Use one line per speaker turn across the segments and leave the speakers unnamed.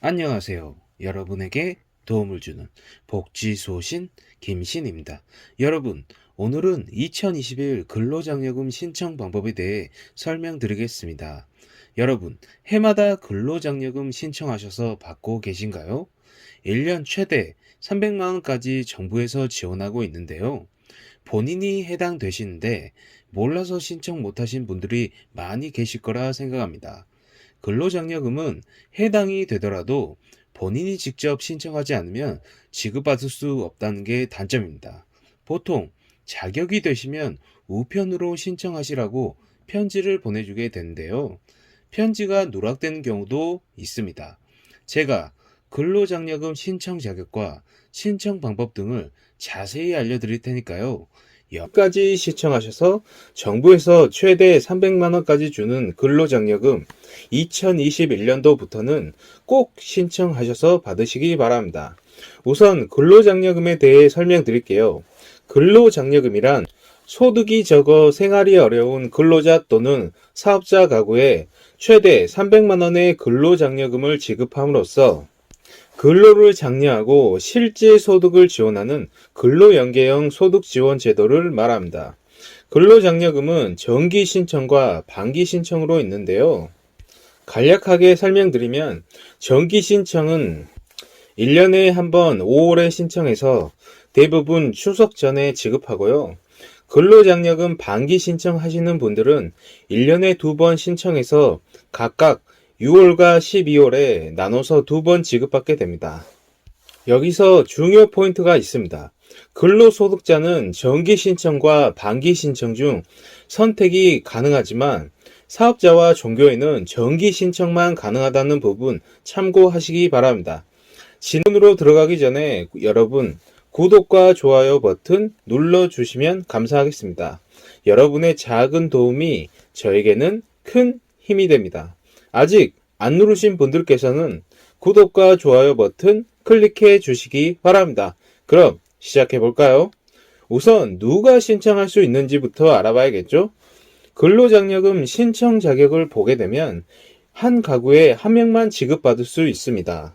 안녕하세요. 여러분에게 도움을 주는 복지소신 김신입니다. 여러분, 오늘은 2021 근로장려금 신청 방법에 대해 설명드리겠습니다. 여러분, 해마다 근로장려금 신청하셔서 받고 계신가요? 1년 최대 300만원까지 정부에서 지원하고 있는데요. 본인이 해당되시는데 몰라서 신청 못하신 분들이 많이 계실 거라 생각합니다. 근로장려금은 해당이 되더라도 본인이 직접 신청하지 않으면 지급받을 수 없다는 게 단점입니다. 보통 자격이 되시면 우편으로 신청하시라고 편지를 보내주게 되는데요. 편지가 누락되는 경우도 있습니다. 제가 근로장려금 신청 자격과 신청 방법 등을 자세히 알려드릴 테니까요. 여기까지 시청하셔서 정부에서 최대 300만원까지 주는 근로장려금 2021년도부터는 꼭 신청하셔서 받으시기 바랍니다. 우선 근로장려금에 대해 설명드릴게요. 근로장려금이란 소득이 적어 생활이 어려운 근로자 또는 사업자 가구에 최대 300만원의 근로장려금을 지급함으로써 근로를 장려하고 실제 소득을 지원하는 근로연계형 소득 지원 제도를 말합니다. 근로장려금은 정기 신청과 반기 신청으로 있는데요. 간략하게 설명드리면 정기 신청은 1년에 한 번 5월에 신청해서 대부분 추석 전에 지급하고요. 근로장려금 반기 신청하시는 분들은 1년에 두 번 신청해서 각각 6월과 12월에 나눠서 두 번 지급받게 됩니다. 여기서 중요 포인트가 있습니다. 근로소득자는 정기 신청과 반기 신청 중 선택이 가능하지만 사업자와 종교에는 정기 신청만 가능하다는 부분 참고하시기 바랍니다. 진원으로 들어가기 전에 여러분 구독과 좋아요 버튼 눌러주시면 감사하겠습니다. 여러분의 작은 도움이 저에게는 큰 힘이 됩니다. 아직 안 누르신 분들께서는 구독과 좋아요 버튼 클릭해 주시기 바랍니다. 그럼 시작해 볼까요? 우선 누가 신청할 수 있는지부터 알아봐야겠죠? 근로장려금 신청 자격을 보게 되면 한 가구에 한 명만 지급받을 수 있습니다.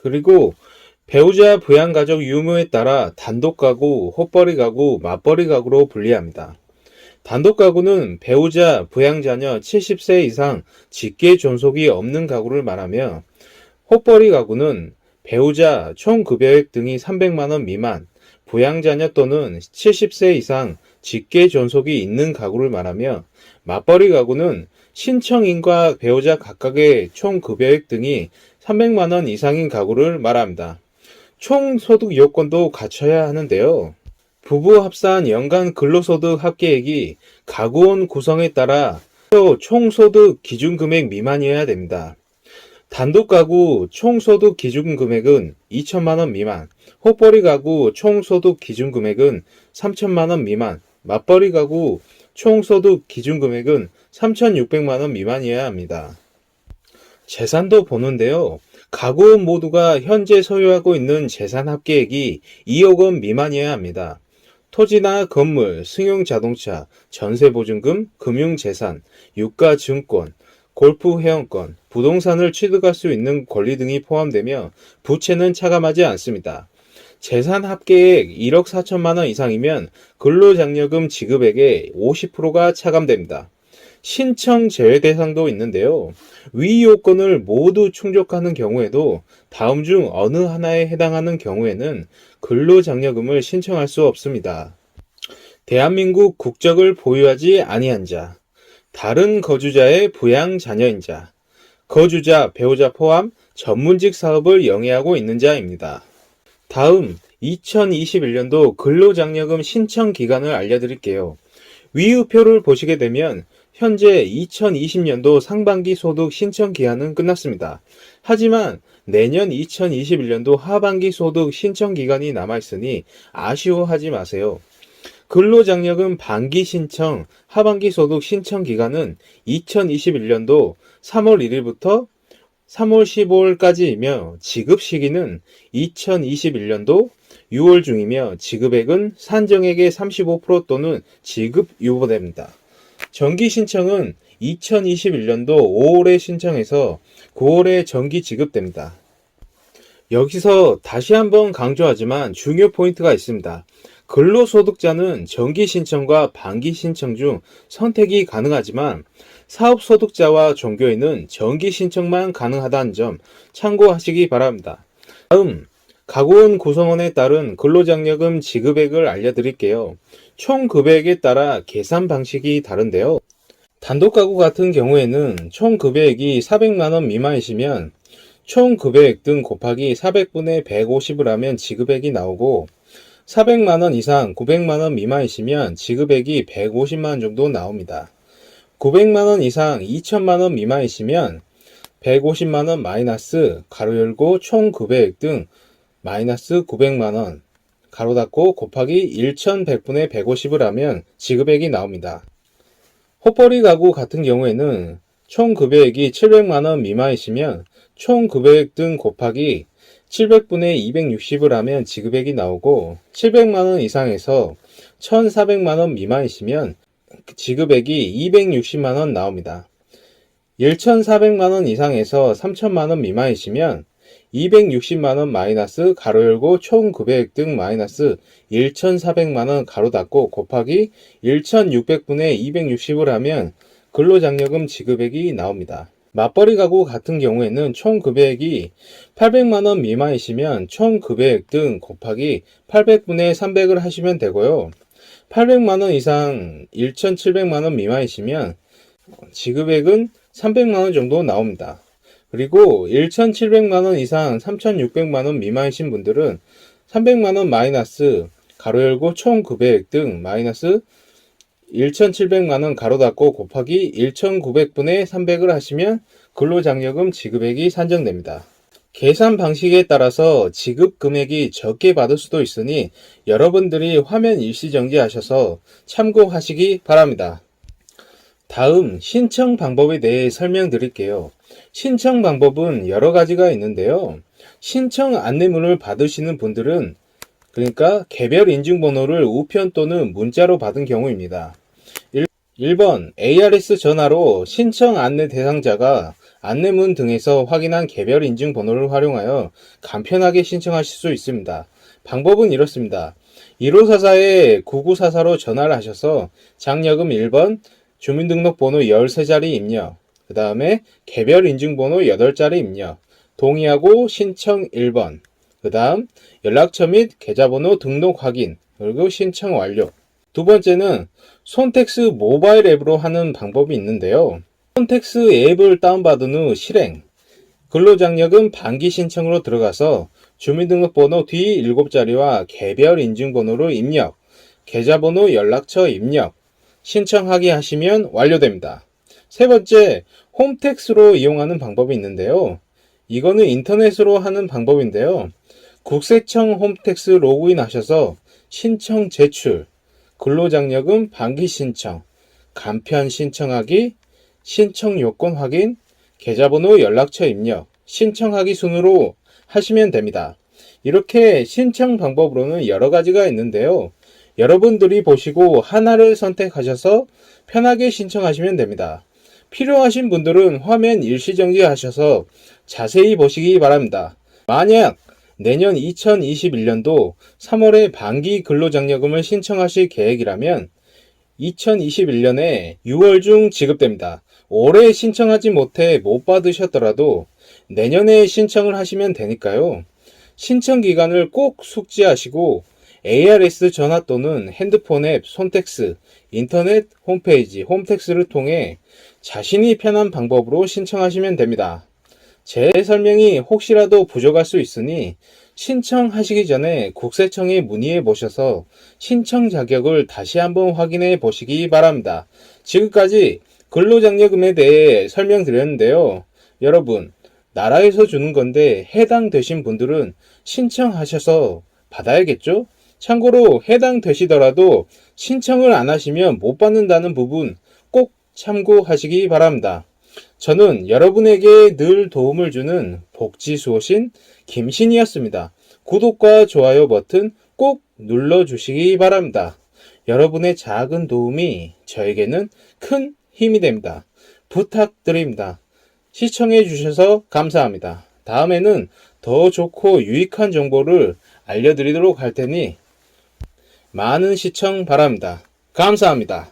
그리고 배우자 부양가족 유무에 따라 단독 가구, 헛벌이 가구, 맞벌이 가구로 분리합니다. 단독 가구는 배우자, 부양자녀 70세 이상 직계 존속이 없는 가구를 말하며 헛벌이 가구는 배우자, 총 급여액 등이 300만원 미만, 부양자녀 또는 70세 이상 직계 존속이 있는 가구를 말하며 맞벌이 가구는 신청인과 배우자 각각의 총 급여액 등이 300만원 이상인 가구를 말합니다. 총 소득 요건도 갖춰야 하는데요. 부부 합산 연간 근로소득 합계액이 가구원 구성에 따라 총소득 기준금액 미만이어야 됩니다. 단독 가구 총소득 기준금액은 2천만원 미만, 헛벌이 가구 총소득 기준금액은 3천만원 미만, 맞벌이 가구 총소득 기준금액은 3,600만원 미만이어야 합니다. 재산도 보는데요. 가구원 모두가 현재 소유하고 있는 재산 합계액이 2억 원 미만이어야 합니다. 토지나 건물, 승용자동차, 전세보증금, 금융재산, 유가증권, 골프 회원권, 부동산을 취득할 수 있는 권리 등이 포함되며 부채는 차감하지 않습니다. 재산 합계액 1억 4천만 원 이상이면 근로장려금 지급액의 50%가 차감됩니다. 신청 제외 대상도 있는데요. 위 요건을 모두 충족하는 경우에도 다음 중 어느 하나에 해당하는 경우에는 근로장려금을 신청할 수 없습니다. 대한민국 국적을 보유하지 아니한 자, 다른 거주자의 부양 자녀인 자, 거주자, 배우자 포함 전문직 사업을 영위하고 있는 자입니다. 다음 2021년도 근로장려금 신청 기간을 알려드릴게요. 위의표를 보시게 되면 현재 2020년도 상반기 소득 신청 기한은 끝났습니다. 하지만 내년 2021년도 하반기 소득 신청 기간이 남아있으니 아쉬워하지 마세요. 근로장려금 반기 신청, 하반기 소득 신청 기간은 2021년도 3월 1일부터 3월 15일까지이며 지급 시기는 2021년도 6월 중이며 지급액은 산정액의 35% 또는 지급 유보됩니다. 정기 신청은 2021년도 5월에 신청해서 9월에 정기 지급됩니다. 여기서 다시 한번 강조하지만 중요 포인트가 있습니다. 근로소득자는 정기 신청과 반기 신청 중 선택이 가능하지만 사업소득자와 종교인은 정기 신청만 가능하다는 점 참고하시기 바랍니다. 다음, 가구원 구성원에 따른 근로장려금 지급액을 알려드릴게요. 총 금액에 따라 계산 방식이 다른데요. 단독 가구 같은 경우에는 총 급여액이 400만원 미만이시면 총 급여액 등 곱하기 400분의 150을 하면 지급액이 나오고 400만원 이상 900만원 미만이시면 지급액이 150만원 정도 나옵니다. 900만원 이상 2천만원 미만이시면 150만원 마이너스 가로 열고 총 급여액 등 마이너스 900만원 가로 닫고 곱하기 1100분의 150을 하면 지급액이 나옵니다. 호퍼리 가구 같은 경우에는 총 급여액이 700만원 미만이시면 총 급여액 등 곱하기 700분의 260을 하면 지급액이 나오고 700만원 이상에서 1400만원 미만이시면 지급액이 260만원 나옵니다. 1400만원 이상에서 3000만원 미만이시면 260만원 마이너스 가로 열고 총 급여액 등 마이너스 1400만원 가로 닫고 곱하기 1600분의 260을 하면 근로장려금 지급액이 나옵니다. 맞벌이 가구 같은 경우에는 총 급여액이 800만원 미만이시면 총 급여액 등 곱하기 800분의 300을 하시면 되고요. 800만원 이상 1700만원 미만이시면 지급액은 300만원 정도 나옵니다. 그리고 1,700만원 이상 3,600만원 미만이신 분들은 300만원 마이너스 가로 열고 총 급여액 등 마이너스 1,700만원 가로 닫고 곱하기 1,900분의 300을 하시면 근로장려금 지급액이 산정됩니다. 계산 방식에 따라서 지급 금액이 적게 받을 수도 있으니 여러분들이 화면 일시 정지 하셔서 참고하시기 바랍니다. 다음 신청 방법에 대해 설명드릴게요. 신청 방법은 여러 가지가 있는데요. 신청 안내문을 받으시는 분들은 그러니까 개별 인증번호를 우편 또는 문자로 받은 경우입니다. 1, 번 ARS 전화로 신청 안내 대상자가 안내문 등에서 확인한 개별 인증 번호를 활용하여 간편하게 신청하실 수 있습니다. 방법은 이렇습니다. 1544에 9944로 전화를 하셔서 장려금 1번, 주민등록번호 13자리 입력, 그 다음에 개별 인증번호 8자리 입력, 동의하고 신청 1번, 그 다음 연락처 및 계좌번호 등록 확인, 그리고 신청 완료. 두 번째는 손택스 모바일 앱으로 하는 방법이 있는데요. 손택스 앱을 다운받은 후 실행. 근로장려금 반기 신청으로 들어가서 주민등록번호 뒤 7자리와 개별 인증번호를 입력, 계좌번호 연락처 입력, 신청하기 하시면 완료됩니다. 세 번째, 홈택스로 이용하는 방법이 있는데요. 이거는 인터넷으로 하는 방법인데요. 국세청 홈택스 로그인 하셔서 신청 제출, 근로장려금 반기 신청, 간편 신청하기, 신청 요건 확인, 계좌번호 연락처 입력, 신청하기 순으로 하시면 됩니다. 이렇게 신청 방법으로는 여러 가지가 있는데요. 여러분들이 보시고 하나를 선택하셔서 편하게 신청하시면 됩니다. 필요하신 분들은 화면 일시정지 하셔서 자세히 보시기 바랍니다. 만약 내년 2021년도 3월에 반기 근로장려금을 신청하실 계획이라면 2021년에 6월 중 지급됩니다. 올해 신청하지 못해 못 받으셨더라도 내년에 신청을 하시면 되니까요. 신청 기간을 꼭 숙지하시고 ARS 전화 또는 핸드폰 앱 손택스, 인터넷 홈페이지 홈택스를 통해 자신이 편한 방법으로 신청하시면 됩니다. 제 설명이 혹시라도 부족할 수 있으니 신청하시기 전에 국세청에 문의해 보셔서 신청 자격을 다시 한번 확인해 보시기 바랍니다. 지금까지 근로장려금에 대해 설명드렸는데요. 여러분, 나라에서 주는 건데 해당되신 분들은 신청하셔서 받아야겠죠? 참고로 해당 되시더라도 신청을 안 하시면 못 받는다는 부분 꼭 참고하시기 바랍니다. 저는 여러분에게 늘 도움을 주는 복지수호신 김신이었습니다. 구독과 좋아요 버튼 꼭 눌러주시기 바랍니다. 여러분의 작은 도움이 저에게는 큰 힘이 됩니다. 부탁드립니다. 시청해 주셔서 감사합니다. 다음에는 더 좋고 유익한 정보를 알려드리도록 할 테니 많은 시청 바랍니다. 감사합니다.